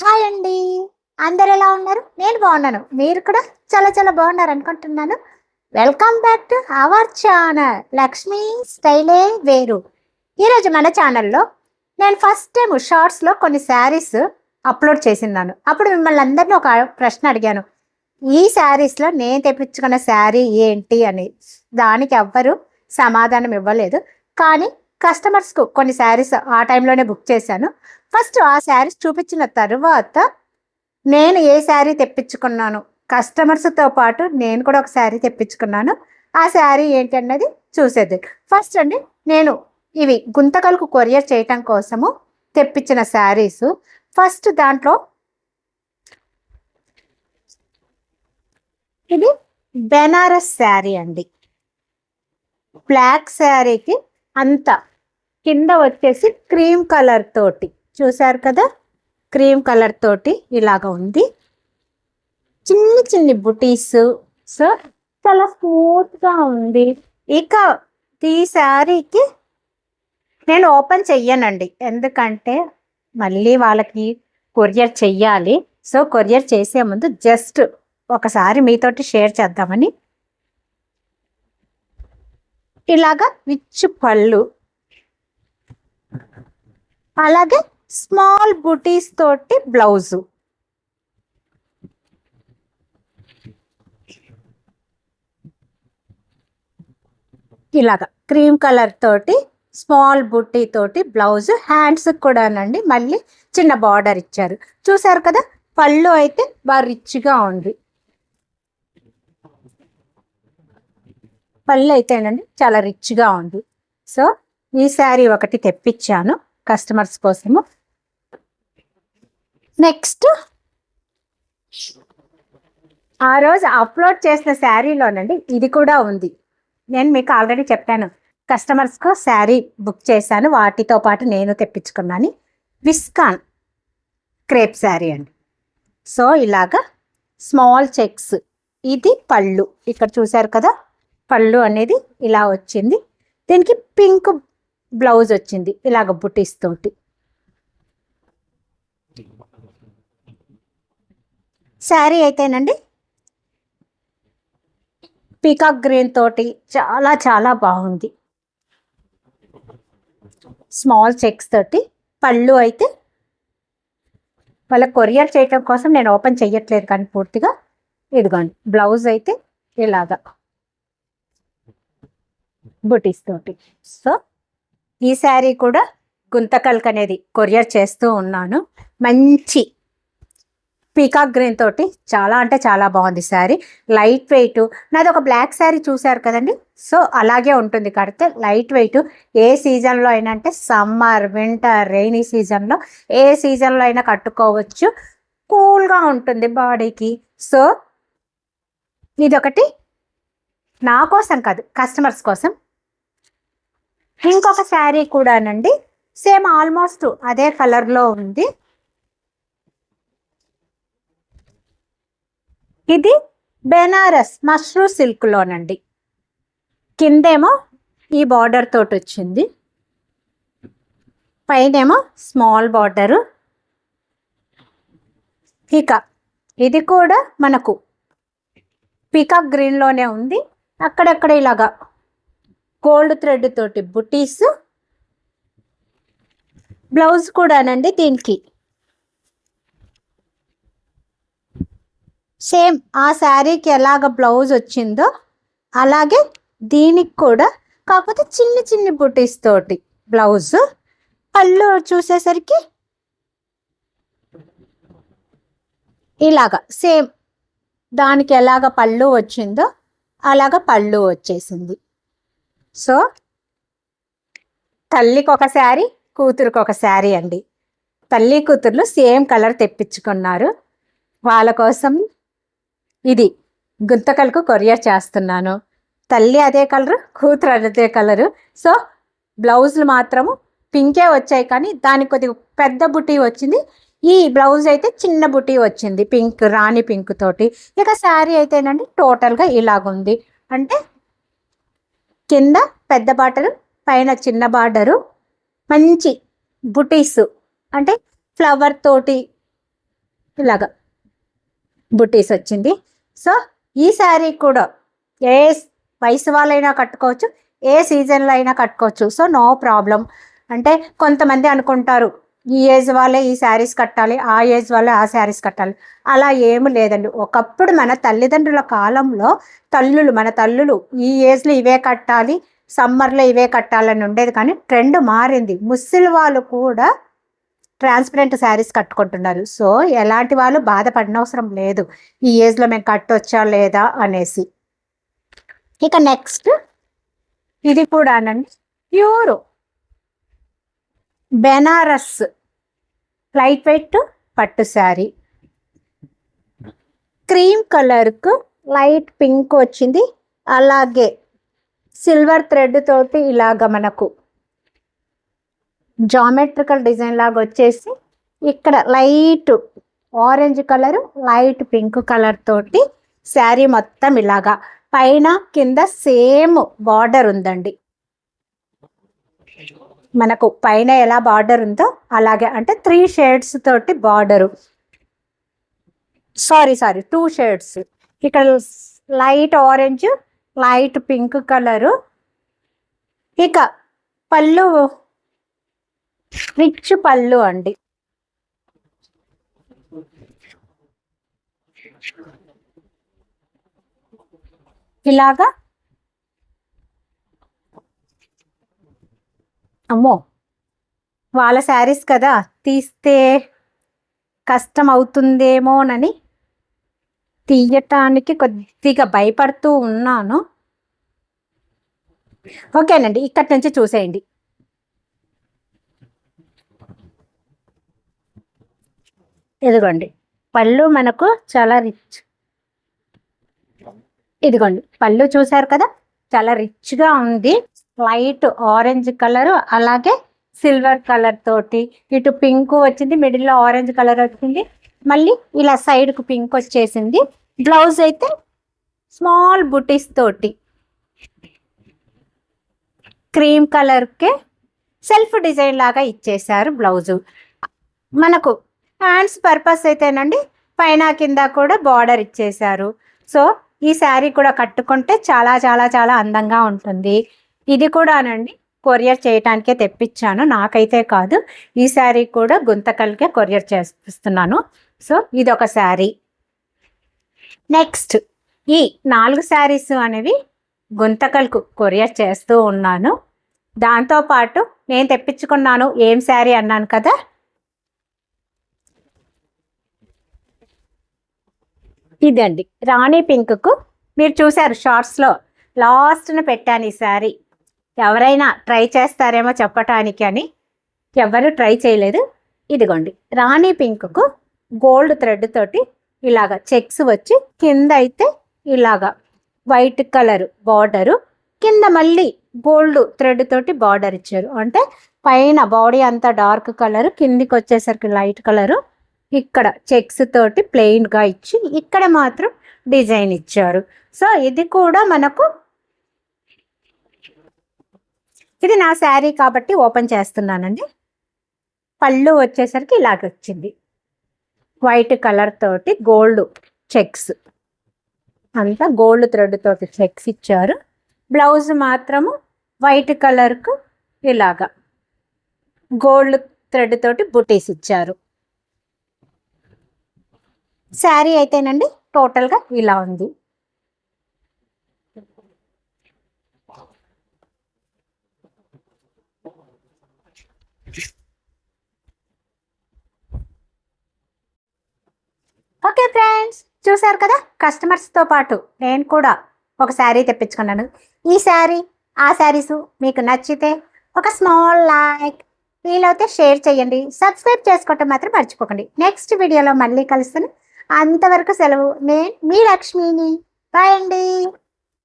Hi అండి. అందరు ఎలా ఉన్నారు? నేను బాగున్నాను. మీరు కూడా చాలా చాలా బాగున్నారు అనుకుంటున్నాను. Welcome back to our channel Lakshmi స్టైలే వేరు ఈరోజు మన ఛానల్లో నేను ఫస్ట్ టైం షార్ట్స్లో కొన్ని శారీస్ అప్లోడ్ చేసిన్నాను. అప్పుడు మిమ్మల్ని అందరినీ ఒక ప్రశ్న అడిగాను. ఈ శారీస్లో నేను తెప్పించుకున్న శారీ ఏంటి అని. దానికి ఎవ్వరు సమాధానం ఇవ్వలేదు. కానీ కస్టమర్స్కు కొన్ని శారీస్ ఆ టైంలోనే బుక్ చేశాను. ఫస్ట్ ఆ శారీస్ చూపించిన తర్వాత నేను ఏ శారీ తెప్పించుకున్నాను కస్టమర్స్తో పాటు నేను కూడా ఒక శారీ తెప్పించుకున్నాను. ఆ శారీ ఏంటి అన్నది చూసేది. ఫస్ట్ అండి నేను ఇవి గుంతకలకు కొరియర్ చేయటం కోసము తెప్పించిన శారీస్. ఫస్ట్ దాంట్లో ఇది బెనారస్ శారీ అండి. బ్లాక్ శారీకి అంత కింద వచ్చేసి క్రీమ్ కలర్ తోటి. చూసారు కదా? క్రీమ్ కలర్ తోటి ఇలాగ ఉంది. చిన్ని చిన్ని బుటీస్. సో చాలా స్మూత్గా ఉంది. ఇక ఈ శారీకి నేను ఓపెన్ చెయ్యనండి. ఎందుకంటే మళ్ళీ వాళ్ళకి కొరియర్ చెయ్యాలి. సో కొరియర్ చేసే ముందు జస్ట్ ఒకసారి మీతోటి షేర్ చేద్దామని. ఇలాగా విచ్చు పళ్ళు అలాగే స్మాల్ బుటీస్ తోటి బ్లౌజు. ఇలాగా క్రీమ్ కలర్ తోటి స్మాల్ బుట్టి తోటి బ్లౌజ్. హ్యాండ్స్ కూడానండి మళ్ళీ చిన్న బార్డర్ ఇచ్చారు. చూసారు కదా పళ్ళు అయితే బాగా రిచ్గా ఉంది. పళ్ళు అయితేనండి చాలా రిచ్గా ఉంది. సో ఈ శారీ ఒకటి తెప్పించాను. కస్టమర్స్ కోసము. నెక్స్ట్ ఆ రోజు అప్లోడ్ చేసిన శారీలోనండి ఇది కూడా ఉంది. నేను మీకు ఆల్రెడీ చెప్పాను కస్టమర్స్కు శారీ బుక్ చేశాను వాటితో పాటు నేను తెప్పించుకున్నాను. విస్కాన్ క్రేప్ శారీ అండి. సో ఇలాగా స్మాల్ చెక్స్. ఇది పళ్ళు. ఇక్కడ చూశారు కదా పళ్ళు అనేది ఇలా వచ్చింది. దీనికి పింక్ బ్లౌజ్ వచ్చింది ఇలాగ బుటీస్ తోటి శారీ అయితేనండి? పీకాక్ గ్రీన్ తోటి చాలా చాలా బాగుంది. స్మాల్ చెక్స్ తోటి పళ్ళు అయితే వాళ్ళ కొరియర్ చేయటం కోసం నేను ఓపెన్ చెయ్యట్లేదు కానీ పూర్తిగా. ఇదిగోండి బ్లౌజ్ అయితే ఇలాగా బుటీస్ తోటి. సో ఈ శారీ కూడా గుంతకల్క్ అనేది కొరియర్ చేస్తూ ఉన్నాను. మంచి పీకాక్ గ్రీన్ తోటి చాలా అంటే చాలా బాగుంది శారీ. లైట్ వెయిట్ నాది ఒక బ్లాక్ శారీ చూశారు కదండి? సో అలాగే ఉంటుంది. కడితే లైట్ వెయిట్ ఏ సీజన్లో అయినా అంటే సమ్మర్ వింటర్ రెయినీ సీజన్లో ఏ సీజన్లో అయినా కట్టుకోవచ్చు. కూల్గా ఉంటుంది బాడీకి. సో ఇదొకటి నా కోసం కాదు కస్టమర్స్ కోసం. ఇంకొక శారీ కూడానండి. సేమ్ ఆల్మోస్ట్ అదే కలర్లో ఉంది. ఇది బెనారస్ మష్రూ సిల్క్లోనండి కిందేమో ఈ బార్డర్ తోటి వచ్చింది. పైనేమో స్మాల్ బార్డరు. ఇక ఇది కూడా మనకు పీకాక్ గ్రీన్లోనే ఉంది. అక్కడక్కడ ఇలాగా గోల్డ్ థ్రెడ్ తోటి బుటీస్. బ్లౌజ్ కూడానండి దీనికి. సేమ్ ఆ శారీకి ఎలాగ బ్లౌజ్ వచ్చిందో అలాగే దీనికి కూడా కాకపోతే చిన్ని చిన్ని బుటీస్ తోటి బ్లౌజ్. పళ్ళు చూసేసరికి ఇలాగా సేమ్ దానికి ఎలాగ పళ్ళు వచ్చిందో అలాగ పళ్ళు వచ్చేసింది. సో తల్లికి ఒక శారీ కూతురికి ఒక శారీ అండి. తల్లి కూతుర్లు సేమ్ కలర్ తెప్పించుకున్నారు. వాళ్ళ కోసం ఇది గుంతకలకు కొరియర్ చేస్తున్నాను. తల్లి అదే కలరు కూతురు అదే కలరు. సో బ్లౌజులు మాత్రము పింకే వచ్చాయి కానీ దానికి కొద్దిగా పెద్ద బుటీ వచ్చింది. ఈ బ్లౌజ్ అయితే చిన్న బుటీ వచ్చింది పింక్ రాణి పింక్ తోటి. ఇక శారీ అయితేనండి టోటల్గా ఇలాగుంది. అంటే కింద పెద్ద బాటరు పైన చిన్న బార్డరు మంచి బుటీస్ అంటే ఫ్లవర్ తోటి ఇలాగా బుటీస్ వచ్చింది. సో ఈ శారీ కూడా ఏ వయసు వాళ్ళైనా కట్టుకోవచ్చు ఏ సీజన్లో అయినా కట్టుకోవచ్చు. So no problem. అంటే కొంతమంది అనుకుంటారు ఈ ఏజ్ వాళ్ళే ఈ శారీస్ కట్టాలి ఆ ఏజ్ వాళ్ళే ఆ శారీస్ కట్టాలి. అలా ఏమి లేదండి. ఒకప్పుడు మన తల్లిదండ్రుల కాలంలో తల్లులు మన తల్లులు ఈ ఏజ్లో ఇవే కట్టాలి సమ్మర్లో ఇవే కట్టాలని ఉండేది. కానీ ట్రెండ్ మారింది. ముస్లిం వాళ్ళు కూడా ట్రాన్స్పరెంట్ శారీస్ కట్టుకుంటున్నారు. సో ఎలాంటి వాళ్ళు బాధపడనవసరం లేదు. ఈ ఏజ్లో మేము కట్టొచ్చా లేదా అనేసి. ఇక నెక్స్ట్ ఇది కూడానండి. ప్యూర్. బెనారస్ లైట్ వెయిట్ పట్టు శారీ. క్రీమ్ కలర్కు లైట్ పింక్ వచ్చింది. అలాగే సిల్వర్ థ్రెడ్ తోటి ఇలాగ మనకు జామెట్రికల్ డిజైన్ లాగా వచ్చేసి ఇక్కడ light orange colour light pink colour తోటి శారీ మొత్తం ఇలాగా. పైన కింద సేమ్ బార్డర్ ఉందండి. మనకు పైన ఎలా బార్డర్ ఉందో అలాగే అంటే త్రీ షేడ్స్ తోటి border sorry sorry two shades ఇక్కడ light orange light pink colour ఇక పళ్ళు రిచ్ పళ్ళు అండి. ఇలాగా అమ్మో వాళ్ళ శారీస్ కదా తీస్తే కష్టం అవుతుందేమోనని తీయటానికి కొద్దిగా భయపడుతూ ఉన్నాను. ఓకేనండి ఇక్కడి నుంచి చూసేయండి. ఇదిగోండి పళ్ళు మనకు చాలా రిచ్. ఇదిగోండి పళ్ళు చూసారు కదా చాలా రిచ్గా ఉంది. లైట్ ఆరెంజ్ కలర్ అలాగే సిల్వర్ కలర్ తోటి. ఇటు పింక్ వచ్చింది మిడిల్లో ఆరెంజ్ కలర్ వచ్చింది. మళ్ళీ ఇలా సైడ్కు పింక్ వచ్చేసింది. బ్లౌజ్ అయితే స్మాల్ బుటీస్ తోటి. క్రీమ్ కలర్కే సెల్ఫ్ డిజైన్ లాగా ఇచ్చేసారు బ్లౌజు. మనకు హ్యాండ్స్ పర్పస్ అయితేనండి పైన కింద కూడా బార్డర్ ఇచ్చేసారు సో ఈ శారీ కూడా కట్టుకుంటే చాలా చాలా చాలా అందంగా ఉంటుంది. ఇది కూడానండి కొరియర్ చేయటానికే తెప్పించాను. నాకైతే కాదు. ఈ శారీ కూడా గుంతకల్కే కొరియర్ చేస్తున్నాను సో ఇది ఒక శారీ. నెక్స్ట్ ఈ నాలుగు శారీస్ అనేవి గుంతకల్కు కొరియర్ చేస్తూ ఉన్నాను. దాంతోపాటు నేను తెప్పించుకున్నాను ఏం శారీ అన్నాను కదా? ఇదండి. రాణి పింక్కు మీరు చూశారు షార్ట్స్లో లాస్ట్ను పెట్టాను ఈ శారీ. ఎవరైనా ట్రై చేస్తారేమో చెప్పటానికి అని ఎవరు ట్రై చేయలేదు. ఇదిగోండి రాణి పింక్కు గోల్డ్ థ్రెడ్ తోటి ఇలాగా చెక్స్ వచ్చి కింద అయితే ఇలాగా వైట్ కలర్ బార్డరు కింద మళ్ళీ గోల్డ్ థ్రెడ్ తోటి బార్డర్ ఇచ్చారు. అంటే పైన బాడీ అంతా డార్క్ కలర్ కిందికి వచ్చేసరికి లైట్ కలరు ఇక్కడ చెక్స్ తోటి ప్లెయిన్గా ఇచ్చి ఇక్కడ మాత్రం డిజైన్ ఇచ్చారు. సో ఇది కూడా మనకు ఇది నా శారీ కాబట్టి ఓపెన్ చేస్తున్నానండి. పళ్ళు వచ్చేసరికి ఇలాగ వచ్చింది. వైట్ కలర్ తోటి గోల్డ్ చెక్స్. అంతా గోల్డ్ థ్రెడ్ తోటి చెక్స్ ఇచ్చారు. బ్లౌజ్ మాత్రము వైట్ కలర్కు ఇలాగా గోల్డ్ థ్రెడ్ తోటి బుటీస్ ఇచ్చారు. శారీ అయితేనండి టోటల్గా ఇలా ఉంది. ఓకే ఫ్రెండ్స్ చూసారు కదా? కస్టమర్స్తో పాటు నేను కూడా ఒక శారీ తెప్పించుకున్నాను. ఈ శారీ ఆ శారీస్ మీకు నచ్చితే ఒక స్మాల్ లైక్ వీలైతే షేర్ చేయండి. సబ్స్క్రైబ్ చేసుకోవటం మాత్రం మర్చిపోకండి. నెక్స్ట్ వీడియోలో మళ్ళీ కలుస్తాను. అంతవరకు సెలవు. నేను మీ లక్ష్మిని. బాయ్ అండి.